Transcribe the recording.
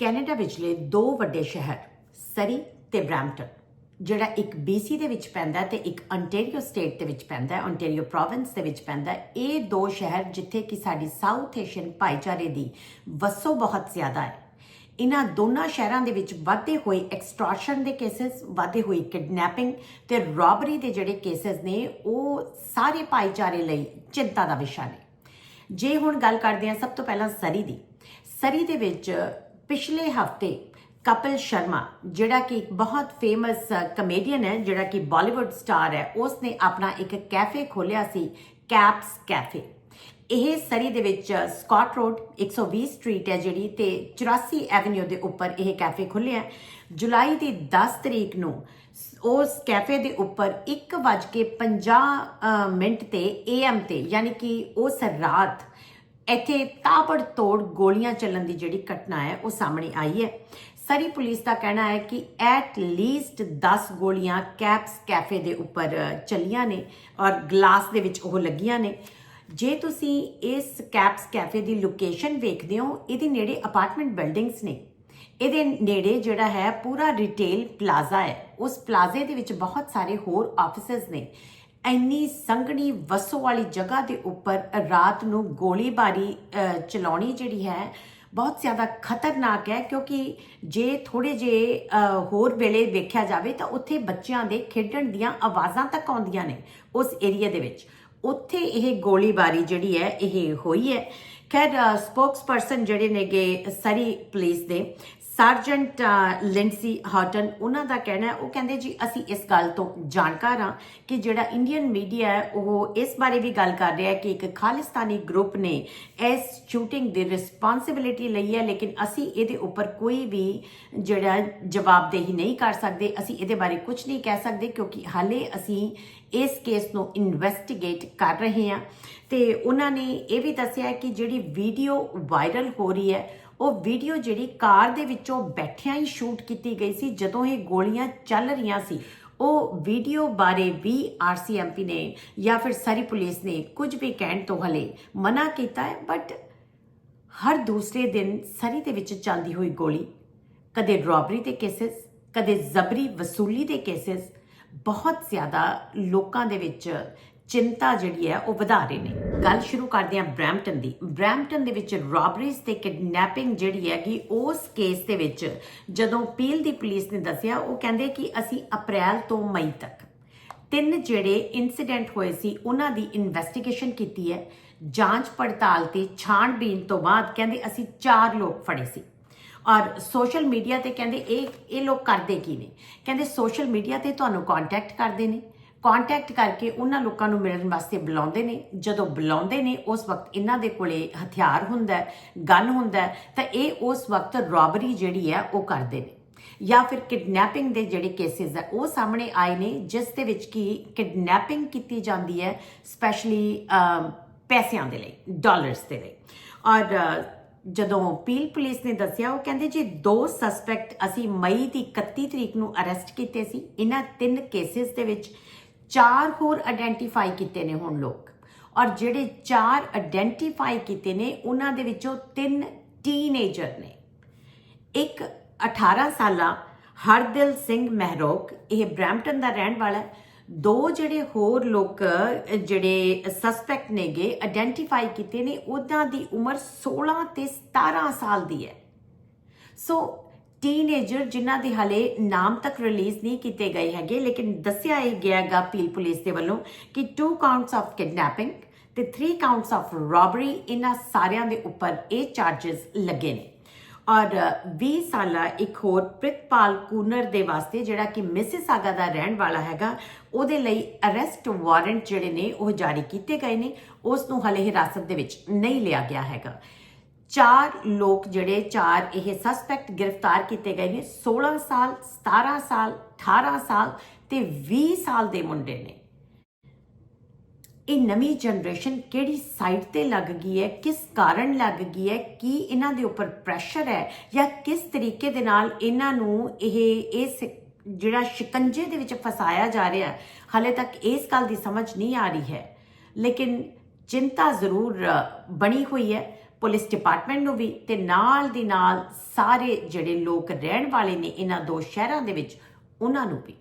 Canada ਵਿਚਲੇ ਦੋ ਵੱਡੇ ਸ਼ਹਿਰ, ਸਰੀ ਤੇ ਬ੍ਰੈਂਪਟਨ, ਜਿਹੜਾ ਇੱਕ BC ਦੇ ਵਿੱਚ ਪੈਂਦਾ ਤੇ ਇੱਕ ਅੰਟੇਰੀਓ ਸਟੇਟ ਦੇ ਵਿੱਚ ਪੈਂਦਾ ਹੈ ਅੰਟੇਰੀਓ ਪ੍ਰੋਵਿੰਸ ਦੇ ਵਿੱਚ ਪੈਂਦਾ, ਇਹ ਦੋ ਸ਼ਹਿਰ ਜਿੱਥੇ ਕਿ ਸਾਡੀ ਸਾਊਥ ਏਸ਼ੀਅਨ ਭਾਈਚਾਰੇ ਦੀ ਵਸੋਂ ਬਹੁਤ ਜ਼ਿਆਦਾ ਹੈ। ਇਹਨਾਂ ਦੋਨਾਂ ਸ਼ਹਿਰਾਂ ਦੇ ਵਿੱਚ ਵਾਧੇ ਹੋਏ ਐਕਸਟ੍ਰੈਕਸ਼ਨ ਦੇ ਕੇਸਸ ਵਾਧੇ ਹੋਏ ਕਿਡਨੈਪਿੰਗ ਤੇ ਰੌਬਰੀ ਦੇ ਜਿਹੜੇ ਕੇਸਸ ਨੇ, ਉਹ ਸਾਰੇ ਭਾਈਚਾਰੇ ਲਈ ਚਿੰਤਾ ਦਾ ਵਿਸ਼ਾ ਨੇ। ਜੇ ਹੁਣ ਗੱਲ ਕਰਦੇ ਹਾਂ ਸਭ ਤੋਂ ਪਹਿਲਾਂ ਸਰੀ ਦੀ, ਸਰੀ ਦੇ ਵਿੱਚ ਪਿਛਲੇ ਹਫ਼ਤੇ ਕਪਿਲ ਸ਼ਰਮਾ, ਜਿਹੜਾ ਕਿ ਇੱਕ ਬਹੁਤ ਫੇਮਸ ਕਮੇਡੀਅਨ ਹੈ, ਜਿਹੜਾ ਕਿ ਬਾਲੀਵੁੱਡ ਸਟਾਰ ਹੈ ਉਸ ਨੇ ਆਪਣਾ ਇੱਕ ਕੈਫੇ ਖੋਲਿਆ ਸੀ ਕੈਪਸ ਕੈਫੇ ਇਹ ਸਰੀ ਦੇ ਵਿੱਚ ਸਕਾਟ ਰੋਡ 120 ਸਟਰੀਟ ਹੈ ਜਿਹੜੀ ਤੇ 84 ਐਵਨਿਊ ਦੇ ਉੱਪਰ ਇਹ ਕੈਫੇ ਖੁੱਲਿਆ ਜੁਲਾਈ ਦੀ 10 ਤਰੀਕ ਨੂੰ ਉਸ ਕੈਫੇ ਦੇ ਉੱਪਰ 1:50 ਮਿੰਟ ਤੇ ਏਐਮ ਤੇ, ਯਾਨੀ ਕਿ ਉਸ ਰਾਤ ਇੱਥੇ ਤਾਬੜ ਤੋੜ ਗੋਲੀਆਂ ਚੱਲਣ ਦੀ ਜਿਹੜੀ ਘਟਨਾ ਹੈ, ਉਹ ਸਾਹਮਣੇ ਆਈ ਹੈ। ਸਰੀ ਪੁਲਿਸ ਦਾ ਕਹਿਣਾ ਹੈ ਕਿ ਐਟ ਲੀਸਟ 10 ਗੋਲੀਆਂ ਕੈਪਸ ਕੈਫੇ ਦੇ ਉੱਪਰ ਚੱਲੀਆਂ ਨੇ ਔਰ ਗਲਾਸ ਦੇ ਵਿੱਚ ਉਹ ਲੱਗੀਆਂ ਨੇ। ਜੇ ਤੁਸੀਂ ਇਸ ਕੈਪਸ ਕੈਫੇ ਦੀ ਲੋਕੇਸ਼ਨ ਵੇਖਦੇ ਹੋ, ਇਹਦੇ ਨੇੜੇ ਅਪਾਰਟਮੈਂਟ ਬਿਲਡਿੰਗਸ ਨੇ। ਇਹਦੇ ਨੇੜੇ ਜਿਹੜਾ ਹੈ, ਪੂਰਾ ਰਿਟੇਲ ਪਲਾਜ਼ਾ ਹੈ। ਉਸ ਪਲਾਜ਼ੇ ਦੇ ਵਿੱਚ ਬਹੁਤ ਸਾਰੇ ਹੋਰ ਆਫਿਸਸ ਨੇ। ਇੰਨੀ ਸੰਘਣੀ ਵਸੋਂ ਵਾਲੀ ਜਗ੍ਹਾ ਦੇ ਉੱਪਰ ਰਾਤ ਨੂੰ ਗੋਲੀਬਾਰੀ ਚਲਾਉਣੀ ਜਿਹੜੀ ਹੈ, ਬਹੁਤ ਜ਼ਿਆਦਾ ਖਤਰਨਾਕ ਹੈ, ਕਿਉਂਕਿ ਜੇ ਥੋੜੇ ਜੇ ਹੋਰ ਵੇਲੇ ਵੇਖਿਆ ਜਾਵੇ ਤਾਂ ਉੱਥੇ ਬੱਚਿਆਂ ਦੇ ਖੇਡਣ ਦੀਆਂ ਆਵਾਜ਼ਾਂ ਤੱਕ ਆਉਂਦੀਆਂ ਨੇ ਉਸ ਏਰੀਆ ਦੇ ਵਿੱਚ। ਉੱਥੇ ਇਹ ਗੋਲੀਬਾਰੀ ਜਿਹੜੀ ਹੈ, ਇਹ ਹੋਈ ਹੈ। ਖੈਰ ਸਪੋਕਸਪਰਸਨ ਜਿਹੜੇ ਨੇਗੇ ਸਰੀ ਪੁਲਿਸ ਦੇ ਸਰਜੈਂਟ ਲਿੰਸੀ ਹਾਟਨ ਉਹਨਾਂ ਦਾ ਕਹਿਣਾ ਉਹ ਕਹਿੰਦੇ ਜੀ, ਅਸੀਂ ਇਸ ਗੱਲ ਤੋਂ ਜਾਣਕਾਰ ਹਾਂ ਕਿ ਜਿਹੜਾ ਇੰਡੀਅਨ ਮੀਡੀਆ ਹੈ, ਉਹ ਇਸ ਬਾਰੇ ਵੀ ਗੱਲ ਕਰ ਰਿਹਾ ਹੈ ਕਿ ਇੱਕ ਖਾਲਿਸਤਾਨੀ ਗਰੁੱਪ ਨੇ ਇਸ ਸ਼ੂਟਿੰਗ ਦੀ ਰਿਸਪਾਂਸਿਬਿਲਿਟੀ ਲਈ ਹੈ, ਲੇਕਿਨ ਅਸੀਂ ਇਹਦੇ ਉੱਪਰ ਕੋਈ ਵੀ ਜਿਹੜਾ ਜਵਾਬਦੇਹੀ ਨਹੀਂ ਕਰ ਸਕਦੇ, ਅਸੀਂ ਇਹਦੇ ਬਾਰੇ ਕੁਝ ਨਹੀਂ ਕਹਿ ਸਕਦੇ, ਕਿਉਂਕਿ ਹਾਲੇ ਅਸੀਂ ਇਸ ਕੇਸ ਨੂੰ ਇਨਵੈਸਟੀਗੇਟ ਕਰ ਰਹੇ ਹਾਂ। ਤੇ ਉਹਨਾਂ ਨੇ ਇਹ ਵੀ ਦੱਸਿਆ ਕਿ ਜਿਹੜੀ ਵੀਡੀਓ ਵਾਇਰਲ ਹੋ ਰਹੀ ਹੈ, ਉਹ ਵੀਡੀਓ ਜਿਹੜੀ ਕਾਰ ਦੇ ਵਿੱਚੋਂ ਬੈਠਿਆਂ ਹੀ ਸ਼ੂਟ ਕੀਤੀ ਗਈ ਸੀ, ਜਦੋਂ ਇਹ ਗੋਲੀਆਂ ਚੱਲ ਰਹੀਆਂ ਸੀ। ਉਹ ਵੀਡੀਓ ਬਾਰੇ ਵੀ ਆਰਸੀਐਮਪੀ ਨੇ ਜਾਂ ਫਿਰ ਸਾਰੀ ਪੁਲਿਸ ਨੇ ਕੁਝ ਵੀ ਕਹਿਣ ਤੋਂ ਹਲੇ ਮਨਾ ਕੀਤਾ ਹੈ, ਬਟ ਹਰ ਦੂਸਰੇ ਦਿਨ ਸਰੀ ਦੇ ਵਿੱਚ ਚੱਲਦੀ ਹੋਈ ਗੋਲੀ, ਕਦੇ ਰੌਬਰੀ ਦੇ ਕੇਸਸ, ਕਦੇ ਜ਼ਬਰੀ ਵਸੂਲੀ ਦੇ ਕੇਸਸ, ਬਹੁਤ ਜ਼ਿਆਦਾ ਲੋਕਾਂ ਦੇ ਵਿੱਚ ਚਿੰਤਾ ਜਿਹੜੀ ਹੈ ਉਹ ਵਧਾ ਰਹੇ ਨੇ। ਗੱਲ ਸ਼ੁਰੂ ਕਰਦੇ ਹਾਂ ਬ੍ਰੈਂਪਟਨ ਦੀ। ਬ੍ਰੈਂਪਟਨ ਦੇ ਵਿੱਚ ਰੋਬਰੀਜ਼ ਤੇ ਕਿਡਨੈਪਿੰਗ ਜਿਹੜੀ ਹੈ ਕਿ ਉਸ ਕੇਸ ਦੇ ਵਿੱਚ ਜਦੋਂ ਪੀਲ ਦੀ ਪੁਲਿਸ ਨੇ ਦੱਸਿਆ, ਉਹ ਕਹਿੰਦੇ ਕਿ ਅਸੀਂ ਅਪ੍ਰੈਲ ਤੋਂ ਮਈ ਤੱਕ ਤਿੰਨ ਜਿਹੜੇ ਇਨਸੀਡੈਂਟ ਹੋਏ ਸੀ, ਉਹਨਾਂ ਦੀ ਇਨਵੈਸਟੀਗੇਸ਼ਨ ਕੀਤੀ ਹੈ। ਜਾਂਚ ਪੜਤਾਲ ਤੇ ਛਾਣਬੀਨ ਤੋਂ ਬਾਅਦ ਕਹਿੰਦੇ ਅਸੀਂ ਚਾਰ ਲੋਕ ਫੜੇ ਸੀ। ਔਰ ਸੋਸ਼ਲ ਮੀਡੀਆ ਤੇ ਕਹਿੰਦੇ ਇਹ ਇਹ ਲੋਕ ਕਰਦੇ ਕੀ ਨੇ? ਕਹਿੰਦੇ ਸੋਸ਼ਲ ਮੀਡੀਆ ਤੇ ਤੁਹਾਨੂੰ ਕੰਟੈਕਟ ਕਰਦੇ ਨੇ। ਕੰਟੈਕਟ ਕਰਕੇ ਉਹਨਾਂ ਲੋਕਾਂ ਨੂੰ ਮਿਲਣ ਵਾਸਤੇ ਬੁਲਾਉਂਦੇ ਨੇ। ਜਦੋਂ ਬੁਲਾਉਂਦੇ ਨੇ, ਉਸ ਵਕਤ ਇਹਨਾਂ ਦੇ ਕੋਲੇ ਹਥਿਆਰ ਹੁੰਦਾ ਹੈ ਗਨ ਹੁੰਦਾ ਹੈ, ਤਾਂ ਇਹ ਉਸ ਵਕਤ ਰੋਬਰੀ ਜਿਹੜੀ ਹੈ, ਉਹ ਕਰਦੇ ਨੇ। ਜਾਂ ਫਿਰ ਕਿਡਨੈਪਿੰਗ ਦੇ ਜਿਹੜੇ ਕੇਸਿਸ ਆ ਉਹ ਸਾਹਮਣੇ ਆਏ ਨੇ, ਜਿਸ ਦੇ ਵਿੱਚ ਕੀ ਕਿਡਨੈਪਿੰਗ ਕੀਤੀ ਜਾਂਦੀ ਹੈ ਸਪੈਸ਼ਲੀ ਪੈਸਿਆਂ ਦੇ ਲਈ ਡਾਲਰਸ ਦੇ ਲਈ। ਔਰ ਜਦੋਂ ਪੀਲ ਪੁਲਿਸ ਨੇ ਦੱਸਿਆ, ਉਹ ਕਹਿੰਦੇ ਜੀ, ਦੋ ਸਸਪੈਕਟ ਅਸੀਂ ਮਈ ਦੀ 31 ਤਰੀਕ ਨੂੰ ਅਰੈਸਟ ਕੀਤੇ ਸੀ। ਇਹਨਾਂ ਤਿੰਨ ਕੇਸਿਸ ਦੇ ਵਿੱਚ ਚਾਰ ਹੋਰ ਆਇਡੈਂਟੀਫਾਈ ਕੀਤੇ ਨੇ ਹੁਣ ਲੋਕ। ਔਰ ਜਿਹੜੇ ਚਾਰ ਆਇਡੈਂਟੀਫਾਈ ਕੀਤੇ ਨੇ, ਉਹਨਾਂ ਦੇ ਵਿੱਚੋਂ ਤਿੰਨ ਟੀਨੇਜਰ ਨੇ। ਇੱਕ 18 ਸਾਲਾ ਹਰਦਿਲ ਸਿੰਘ ਮਹਿਰੋਕ, ਇਹ ਬ੍ਰੈਂਪਟਨ ਦਾ ਰਹਿਣ ਵਾਲਾ ਹੈ। ਦੋ ਜਿਹੜੇ ਹੋਰ ਲੋਕ ਜਿਹੜੇ ਸਸਪੈਕਟ ਨੇਗੇ ਆਇਡੈਂਟੀਫਾਈ ਕੀਤੇ ਨੇ, ਉਹਨਾਂ ਦੀ ਉਮਰ 16 ਤੇ 17 ਸਾਲ ਦੀ ਹੈ। ਸੋ ਟੀਨੇਜਰ ਜਿਨ੍ਹਾਂ ਦੇ ਹਲੇ ਨਾਮ ਤੱਕ ਰਿਲੀਜ਼ ਨਹੀਂ ਕੀਤੇ ਗਏ ਹੈਗੇ, ਲੇਕਿਨ ਦੱਸਿਆ ਇਹ ਗਿਆ ਗਾ ਪੀਲ ਪੁਲਿਸ ਦੇ ਵੱਲੋਂ ਕਿ 2 ਕਾਊਂਟਸ ਆਫ ਕਿਡਨੈਪਿੰਗ ਤੇ 3 ਕਾਊਂਟਸ ਆਫ ਰੋਬਰੀ ਇਹਨਾਂ ਸਾਰਿਆਂ ਦੇ ਉੱਪਰ ਇਹ ਚਾਰजेस ਲੱਗੇ ਨੇ। ਔਰ 20 ਸਾਲਾ ਇੱਕ ਹੋਰ ਪ੍ਰਿਤਪਾਲ ਕੂਨਰ ਦੇ ਵਾਸਤੇ ਜਿਹੜਾ ਕਿ ਮਿਸਿਸ ਆਗਾ ਦਾ ਰਹਿਣ ਵਾਲਾ ਹੈਗਾ, ਉਹਦੇ ਲਈ ਅਰੈਸਟ ਵਾਰੰਟ ਜਿਹੜੇ ਨੇ ਉਹ ਜਾਰੀ ਕੀਤੇ ਗਏ ਨੇ, ਉਸ ਨੂੰ ਹਲੇ ਹਿਰਾਸਤ ਦੇ ਵਿੱਚ ਨਹੀਂ ਲਿਆ ਗਿਆ ਹੈਗਾ। ਚਾਰ ਲੋਕ ਜਿਹੜੇ, ਚਾਰ ਇਹ ਸਸਪੈਕਟ ਗ੍ਰਿਫਤਾਰ ਕੀਤੇ ਗਏ ਨੇ 16 ਸਾਲ 17 ਸਾਲ 18 ਸਾਲ ਤੇ 20 ਸਾਲ ਦੇ ਮੁੰਡੇ ਨੇ। ਇਹ ਨਵੀਂ ਜਨਰੇਸ਼ਨ ਕਿਹੜੀ ਸਾਈਡ ਤੇ ਲੱਗ ਗਈ ਹੈ, ਕਿਸ ਕਾਰਨ ਲੱਗ ਗਈ ਹੈ, ਕੀ ਇਹਨਾਂ ਦੇ ਉੱਪਰ ਪ੍ਰੈਸ਼ਰ ਹੈ ਜਾਂ ਕਿਸ ਤਰੀਕੇ ਦੇ ਨਾਲ ਇਹਨਾਂ ਨੂੰ ਇਹ, ਇਸ ਜਿਹੜਾ ਸ਼ਿਕੰਜੇ ਦੇ ਵਿੱਚ ਫਸਾਇਆ ਜਾ ਰਿਹਾ ਹੈ, ਹਾਲੇ ਤੱਕ ਇਸ ਗੱਲ ਦੀ ਸਮਝ ਨਹੀਂ ਆ ਰਹੀ ਹੈ। ਲੇਕਿਨ ਚਿੰਤਾ ਜ਼ਰੂਰ ਬਣੀ ਹੋਈ ਹੈ। ਪੁਲਿਸ ਡਿਪਾਰਟਮੈਂਟ ਨੂੰ ਵੀ ਤੇ ਨਾਲ ਦੀ ਨਾਲ ਸਾਰੇ ਜਿਹੜੇ ਲੋਕ ਰਹਿਣ ਵਾਲੇ ਨੇ ਇਹਨਾਂ ਦੋ ਸ਼ਹਿਰਾਂ ਦੇ ਵਿੱਚ, ਉਹਨਾਂ ਨੂੰ ਵੀ।